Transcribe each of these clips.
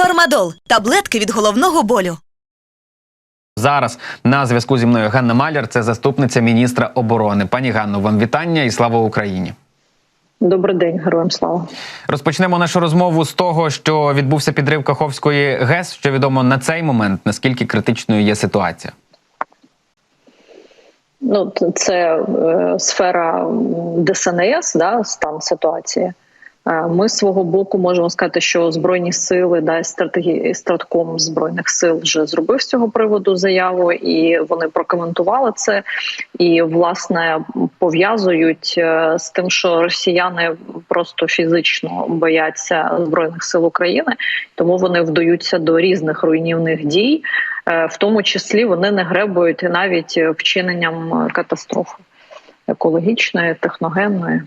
Фармадол таблетки від головного болю. Зараз на зв'язку зі мною Ганна Маляр, це заступниця міністра оборони. Пані Ганно, вам вітання і слава Україні. Добрий день, героям слава. Розпочнемо нашу розмову з того, що відбувся підрив Каховської ГЕС. Що відомо на цей момент, наскільки критичною є ситуація? Ну це е, сфера ДСНС, да, стан ситуації. Ми свого боку можемо сказати, що збройні сили да стратегі... стратком збройних сил вже зробив з цього приводу заяву, і вони прокоментували це. І власне пов'язують е, з тим, що росіяни просто фізично бояться збройних сил України, тому вони вдаються до різних руйнівних дій. Е, В тому числі вони не гребують навіть вчиненням катастрофи екологічної, техногенної.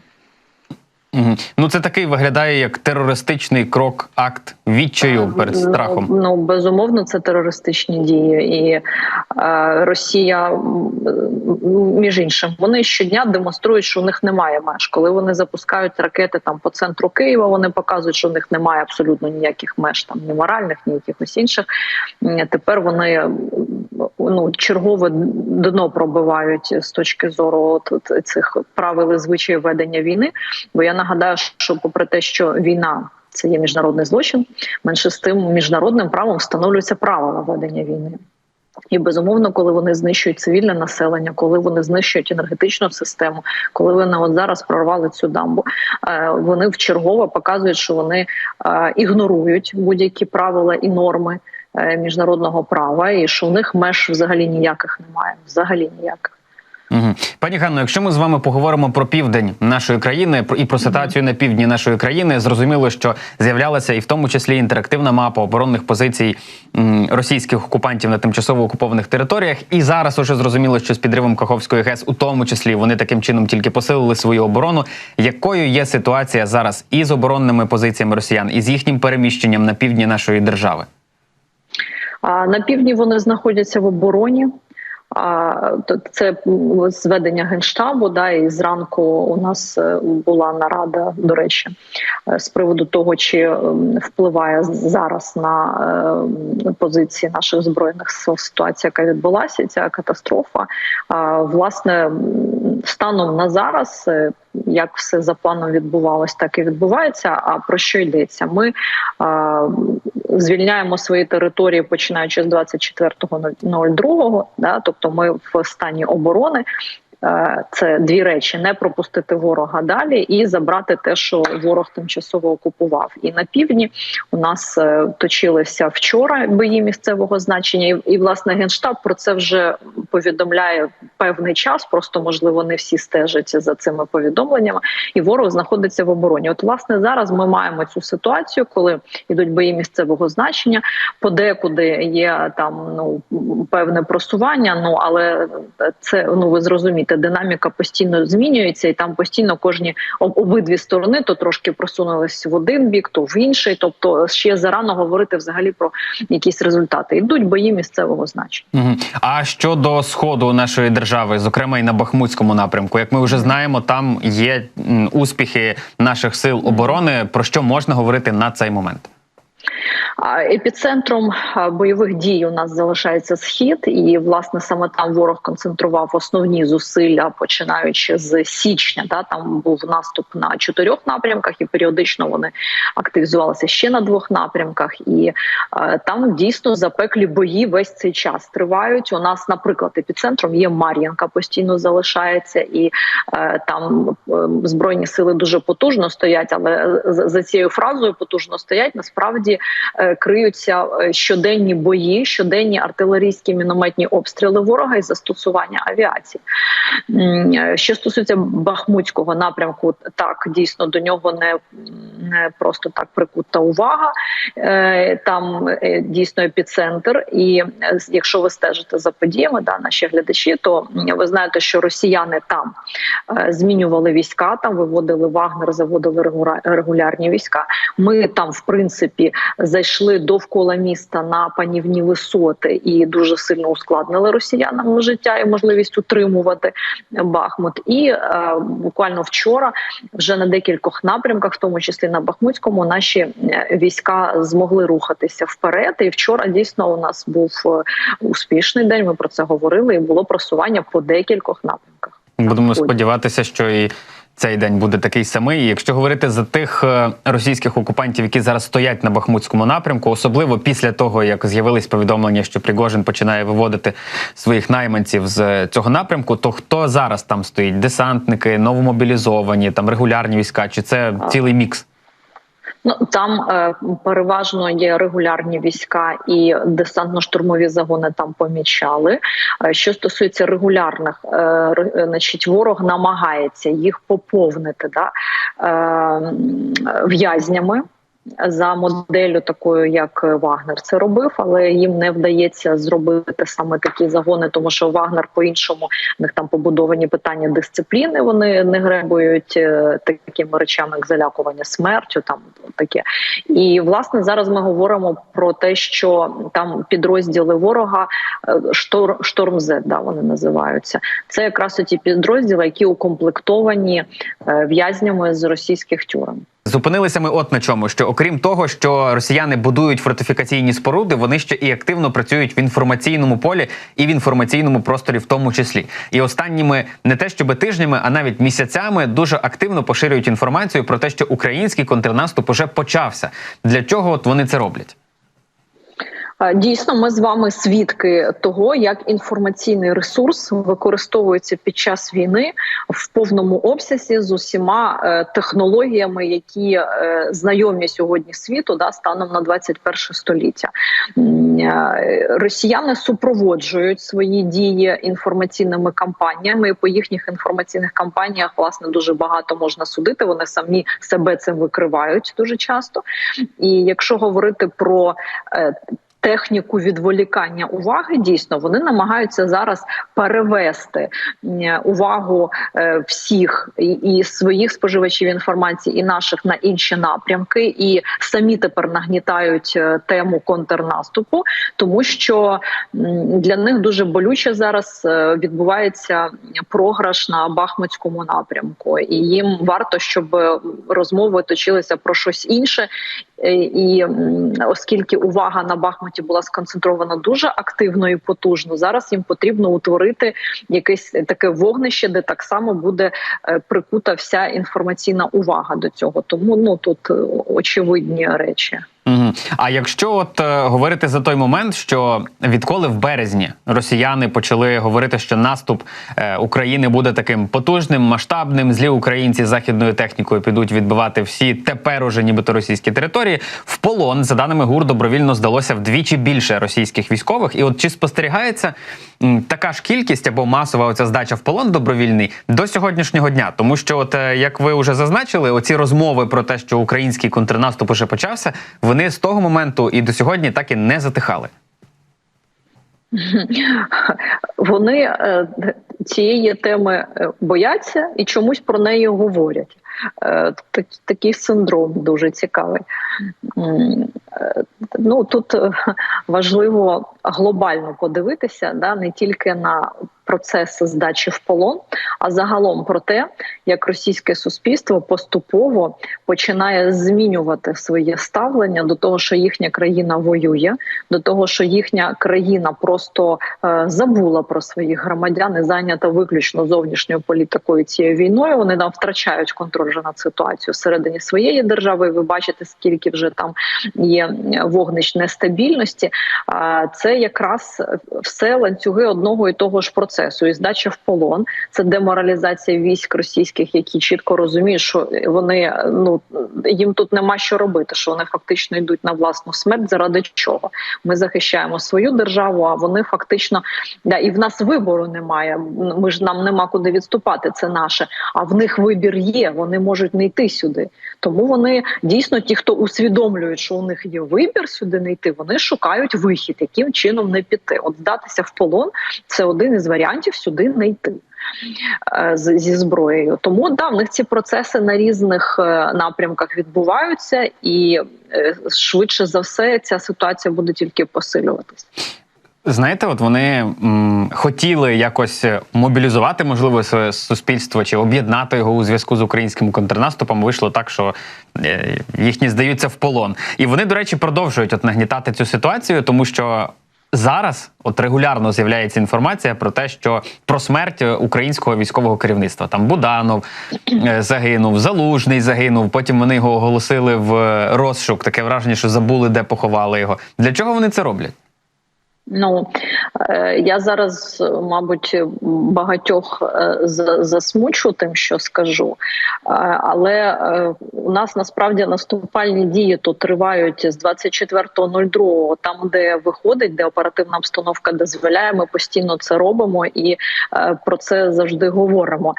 Угу. Ну це такий виглядає як терористичний крок, акт відчаю перед страхом. Ну, ну безумовно, це терористичні дії, і е, Росія між іншим вони щодня демонструють, що у них немає меж. Коли вони запускають ракети там по центру Києва, вони показують, що у них немає абсолютно ніяких меж, там ні моральних, ні якихось інших. Тепер вони ну чергове дно пробивають з точки зору от, цих правил і звичаїв ведення війни. Бо я нагадаю, що попри те, що війна це є міжнародний злочин, менше з тим міжнародним правом встановлюються правила ведення війни. І безумовно, коли вони знищують цивільне населення, коли вони знищують енергетичну систему, коли вони от зараз прорвали цю дамбу, е, вони вчергово показують, що вони е, ігнорують будь-які правила і норми міжнародного права, і що в них меж взагалі ніяких немає. Взагалі ніяких. Пані Ганно, якщо ми з вами поговоримо про південь нашої країни і про ситуацію на півдні нашої країни, зрозуміло, що з'являлася і в тому числі інтерактивна мапа оборонних позицій російських окупантів на тимчасово окупованих територіях. І зараз уже зрозуміло, що з підривом Каховської ГЕС, у тому числі, вони таким чином тільки посилили свою оборону. Якою є ситуація зараз із оборонними позиціями росіян і з їхнім переміщенням на півдні нашої держави? На півдні вони знаходяться в обороні. А це зведення генштабу. Да, і зранку у нас е, була нарада, до речі, е, з приводу того, чи впливає зараз на е, позиції наших збройних сил ситуація, яка відбулася, ця катастрофа. Власне, станом на зараз, е, як все за планом відбувалось, так і відбувається. А про що йдеться? Ми а, звільняємо свої території починаючи з 24.02, да, тобто ми в стані оборони. Е, Це дві речі: не пропустити ворога далі і забрати те, що ворог тимчасово окупував. І на півдні у нас е, точилися вчора бої місцевого значення, і, власне генштаб про це вже повідомляє певний час. Просто можливо не всі стежать за цими повідомленнями, і ворог знаходиться в обороні. От, власне, зараз ми маємо цю ситуацію, коли йдуть бої місцевого значення. Подекуди є там ну певне просування. Ну але це ну ви зрозумієте, динаміка постійно змінюється, і там постійно кожні об- обидві сторони то трошки просунулись в один бік, то в інший. Тобто ще зарано говорити взагалі про якісь результати. Йдуть бої місцевого значення. Угу. А щодо сходу нашої держави, зокрема і на Бахмутському напрямку, як ми вже знаємо, там є успіхи наших сил оборони. Про що можна говорити на цей момент? Епіцентром бойових дій у нас залишається схід, і власне саме там ворог концентрував основні зусилля, починаючи з січня. Да, там був наступ на чотирьох напрямках, і періодично вони активізувалися ще на двох напрямках. І е, там дійсно запеклі бої весь цей час тривають. У нас, наприклад, епіцентром є Мар'їнка, постійно залишається, і е, там е, збройні сили дуже потужно стоять. Але за, за цією фразою потужно стоять насправді е, криються е, щоденні бої, щоденні артилерійські мінометні обстріли ворога і застосування авіації. Е, Що стосується Бахмутського напрямку, так дійсно до нього не, не просто так прикута увага. Там дійсно епіцентр, і якщо ви стежите за подіями, да, наші глядачі, то ви знаєте, що росіяни там змінювали війська, там виводили Вагнер, заводили регулярні війська. Ми там, в принципі, зайшли довкола міста на панівні висоти і дуже сильно ускладнили росіянам життя і можливість утримувати Бахмут. І е, буквально вчора, вже на декількох напрямках, в тому числі на Бахмутському, наші е, війська змогли рухатися вперед. І вчора дійсно у нас був е, успішний день. Ми про це говорили. І було просування по декількох напрямках. Будемо сподіватися, що і цей день буде такий самий. І Якщо говорити за тих е, російських окупантів, які зараз стоять на Бахмутському напрямку, особливо після того, як з'явились повідомлення, що Пригожин починає виводити своїх найманців з цього напрямку, то хто зараз там стоїть? Десантники, новомобілізовані, там регулярні війська, чи це цілий мікс? Ну там е, переважно є регулярні війська і десантно-штурмові загони там помічали. Е, що стосується регулярних, е, значить, ворог намагається їх поповнити да, е, в'язнями. За моделлю такою, як Вагнер це робив, але їм не вдається зробити саме такі загони, тому що Вагнер по-іншому в них там побудовані питання дисципліни. Вони не гребують е, такими речами, як залякування смертю. Там таке. І власне зараз ми говоримо про те, що там підрозділи ворога е, штор, шторм Z, да, вони називаються. Це якраз ті підрозділи, які укомплектовані е, в'язнями з російських тюрем. Зупинилися ми от на чому, що окрім того, що росіяни будують фортифікаційні споруди, вони ще і активно працюють в інформаційному полі і в інформаційному просторі, в тому числі. І останніми не те, щоб тижнями, а навіть місяцями дуже активно поширюють інформацію про те, що український контрнаступ уже почався. Для чого от вони це роблять? Дійсно, ми з вами свідки того, як інформаційний ресурс використовується під час війни в повному обсязі з усіма е, технологіями, які е, знайомі сьогодні світу, да, станом на 21 століття. Е, Росіяни супроводжують свої дії інформаційними кампаніями. І по їхніх інформаційних кампаніях власне дуже багато можна судити. Вони самі себе цим викривають дуже часто. І якщо говорити про техніку відволікання уваги, дійсно вони намагаються зараз перевести увагу е, всіх і, своїх споживачів інформації, і наших на інші напрямки, і самі тепер нагнітають е, тему контрнаступу, тому що для них дуже болюче зараз е, відбувається програш на Бахмутському напрямку, і їм варто, щоб розмови точилися про щось інше. Е, І оскільки увага на Бахмуті була сконцентрована дуже активно і потужно, зараз їм потрібно утворити якесь таке вогнище, де так само буде е, прикута вся інформаційна увага до цього. Тому ну тут е, очевидні речі. Угу. А якщо от е, говорити за той момент, що відколи в березні росіяни почали говорити, що наступ е, України буде таким потужним, масштабним, злі українці західною технікою підуть відбивати всі тепер уже нібито російські території. В полон, за даними ГУР, добровільно здалося вдвічі більше російських військових. І от чи спостерігається м, така ж кількість або масова оця здача в полон добровільний до сьогоднішнього дня? Тому що, от е, як ви вже зазначили, оці розмови про те, що український контрнаступ уже почався, вони з того моменту і до сьогодні так і не затихали. Вони е, цієї теми е, бояться і чомусь про неї говорять. Е, Такий синдром дуже цікавий. Ну тут важливо глобально подивитися, да, не тільки на процес здачі в полон, а загалом про те, як російське суспільство поступово починає змінювати своє ставлення до того, що їхня країна воює, до того, що їхня країна просто е, забула про своїх громадян і зайнята виключно зовнішньою політикою цією війною. Вони там втрачають контроль над ситуацією всередині своєї держави. Ви бачите, скільки вже там є вогнищ нестабільності. Це якраз все ланцюги одного і того ж процесу. І здача в полон це деморалізація військ російських, які чітко розуміють, що вони ну їм тут нема що робити, що вони фактично йдуть на власну смерть. Заради чого ми захищаємо свою державу? А вони фактично да і в нас вибору немає. Ми ж нам нема куди відступати. Це наше. А в них вибір є. Вони можуть не йти сюди. Тому вони дійсно ті, хто усвідомлюють, що у них є вибір сюди не йти, вони шукають вихід, яким чином не піти. От здатися в полон це один із варіантів. Варіантів сюди не йти. е, Зі зброєю, тому да, в них ці процеси на різних е, напрямках відбуваються, і е, швидше за все ця ситуація буде тільки посилюватись. Знаєте, от вони м, хотіли якось мобілізувати, можливо, своє суспільство чи об'єднати його у зв'язку з українським контрнаступом. Вийшло так, що е, їхні здаються в полон. І вони, до речі, продовжують от нагнітати цю ситуацію, тому що. Зараз от регулярно з'являється інформація про те, що про смерть українського військового керівництва там Буданов е, загинув, Залужний загинув. Потім вони його оголосили в е, розшук. Таке враження, що забули, де поховали його. Для чого вони це роблять? Ну е, я зараз, мабуть, багатьох е, засмучу тим, що скажу, Е, але у нас насправді наступальні дії то тривають з 24.02, там, де виходить, де оперативна обстановка дозволяє. Ми постійно це робимо і про це завжди говоримо.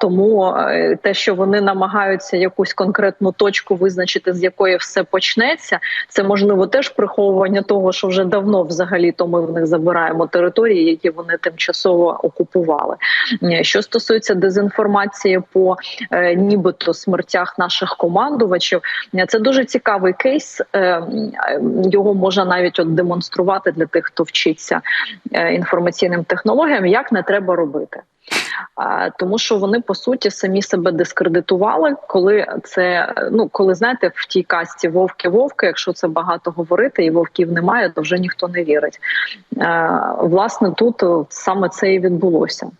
Тому те, що вони намагаються якусь конкретну точку визначити, з якої все почнеться, це можливо теж приховування того, що вже давно взагалі то ми в них забираємо території, які вони тимчасово окупували. Е, Що стосується дезінформації по е, нібито смертях наших командувачів, е, це дуже цікавий кейс. Його можна навіть от демонструвати для тих, хто вчиться інформаційним технологіям, як не треба робити. Тому що вони по суті самі себе дискредитували, коли це ну коли знаєте в тій касті вовки вовки, якщо це багато говорити і вовків немає, то вже ніхто не вірить. Власне, тут саме це і відбулося.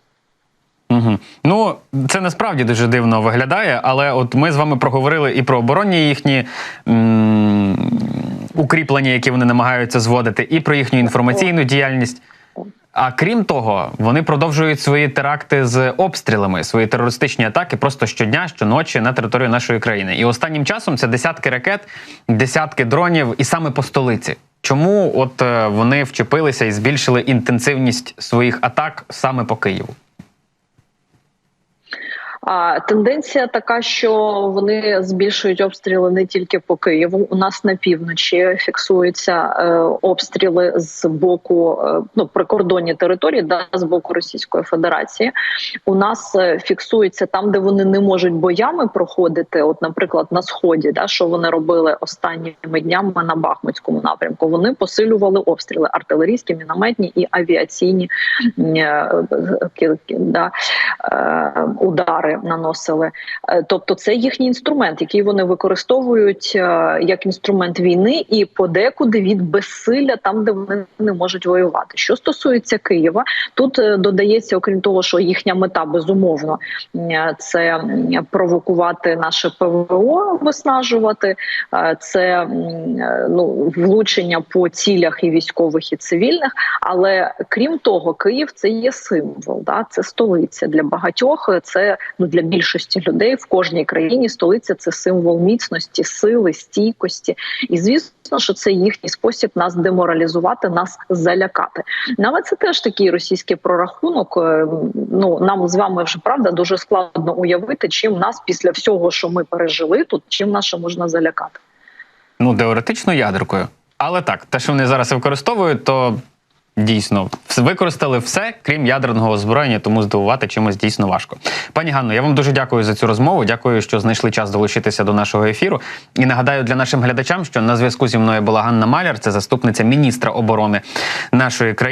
Угу. Ну, це насправді дуже дивно виглядає, але от ми з вами проговорили і про оборонні їхні м- укріплення, які вони намагаються зводити, і про їхню інформаційну діяльність. А крім того, вони продовжують свої теракти з обстрілами, свої терористичні атаки просто щодня, щоночі на територію нашої країни. І останнім часом це десятки ракет, десятки дронів, і саме по столиці. Чому от е, вони вчепилися і збільшили інтенсивність своїх атак саме по Києву? А тенденція така, що вони збільшують обстріли не тільки по Києву. У нас на півночі фіксуються е, обстріли з боку е, ну прикордонні території, да з боку Російської Федерації. У нас е, фіксується там, де вони не можуть боями проходити. От, наприклад, на сході, да що вони робили останніми днями на Бахмутському напрямку. Вони посилювали обстріли артилерійські, мінометні і авіаційні е, ки- ки- да, е, удари наносили. Е, Тобто, це їхній інструмент, який вони використовують е, як інструмент війни, і подекуди від безсилля, там де вони не можуть воювати. Що стосується Києва, тут е, додається, окрім того, що їхня мета безумовно це провокувати наше ПВО, виснажувати, це ну влучення по цілях і військових, і цивільних. Але крім того, Київ це є символ, да це столиця для багатьох. Це ну для більшості людей в кожній країні столиця це символ міцності, сили, стійкості. І звісно, що це їхній спосіб нас деморалізувати, нас залякати. Але це теж такий російський прорахунок. Е, Ну нам з вами вже правда дуже складно уявити, чим нас після всього, що ми пережили тут, чим нас ще можна залякати. Ну, теоретично ядеркою. Але так, те, що вони зараз використовують, то дійсно використали все, крім ядерного озброєння, тому здивувати чимось дійсно важко. Пані Ганно, я вам дуже дякую за цю розмову. Дякую, що знайшли час долучитися до нашого ефіру. І нагадаю для нашим глядачам, що на зв'язку зі мною була Ганна Маляр, це заступниця міністра оборони нашої країни.